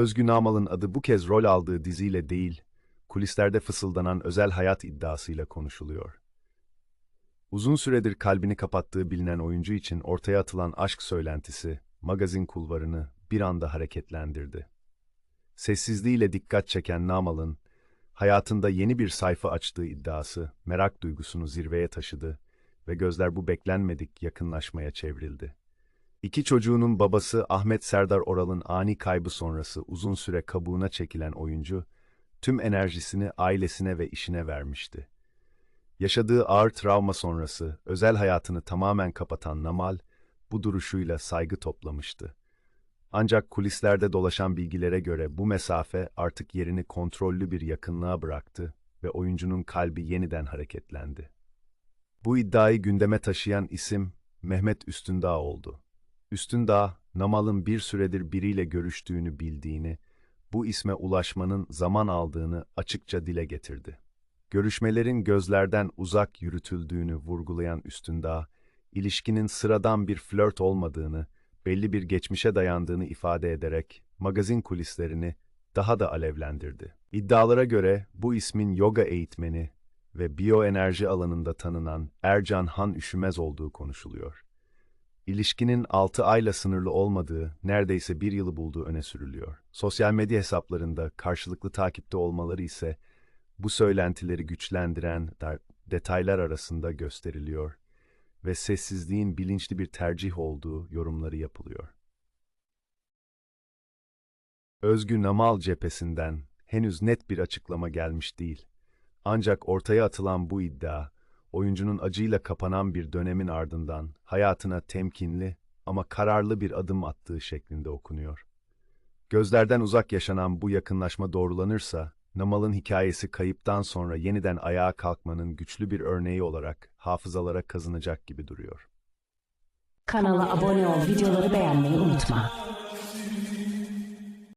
Özgü Namal'ın adı bu kez rol aldığı diziyle değil, kulislerde fısıldanan özel hayat iddiasıyla konuşuluyor. Uzun süredir kalbini kapattığı bilinen oyuncu için ortaya atılan aşk söylentisi, magazin kulvarını bir anda hareketlendirdi. Sessizliğiyle dikkat çeken Namal'ın, hayatında yeni bir sayfa açtığı iddiası merak duygusunu zirveye taşıdı ve gözler bu beklenmedik yakınlaşmaya çevrildi. İki çocuğunun babası Ahmet Serdar Oral'ın ani kaybı sonrası uzun süre kabuğuna çekilen oyuncu, tüm enerjisini ailesine ve işine vermişti. Yaşadığı ağır travma sonrası özel hayatını tamamen kapatan Namal, bu duruşuyla saygı toplamıştı. Ancak kulislerde dolaşan bilgilere göre bu mesafe artık yerini kontrollü bir yakınlığa bıraktı ve oyuncunun kalbi yeniden hareketlendi. Bu iddiayı gündeme taşıyan isim Mehmet Üstündağ oldu. Üstündağ, Namal'ın bir süredir biriyle görüştüğünü bildiğini, bu isme ulaşmanın zaman aldığını açıkça dile getirdi. Görüşmelerin gözlerden uzak yürütüldüğünü vurgulayan Üstündağ, ilişkinin sıradan bir flört olmadığını, belli bir geçmişe dayandığını ifade ederek magazin kulislerini daha da alevlendirdi. İddialara göre bu ismin yoga eğitmeni ve biyoenerji alanında tanınan Ercan Han Üşümez olduğu konuşuluyor. İlişkinin 6 ayla sınırlı olmadığı, neredeyse bir yılı bulduğu öne sürülüyor. Sosyal medya hesaplarında karşılıklı takipte olmaları ise bu söylentileri güçlendiren detaylar arasında gösteriliyor ve sessizliğin bilinçli bir tercih olduğu yorumları yapılıyor. Özgü Namal cephesinden henüz net bir açıklama gelmiş değil. Ancak ortaya atılan bu iddia, oyuncunun acıyla kapanan bir dönemin ardından hayatına temkinli ama kararlı bir adım attığı şeklinde okunuyor. Gözlerden uzak yaşanan bu yakınlaşma doğrulanırsa, Namal'ın hikayesi kayıptan sonra yeniden ayağa kalkmanın güçlü bir örneği olarak hafızalara kazınacak gibi duruyor. Kanala abone ol, videoları beğenmeyi unutma.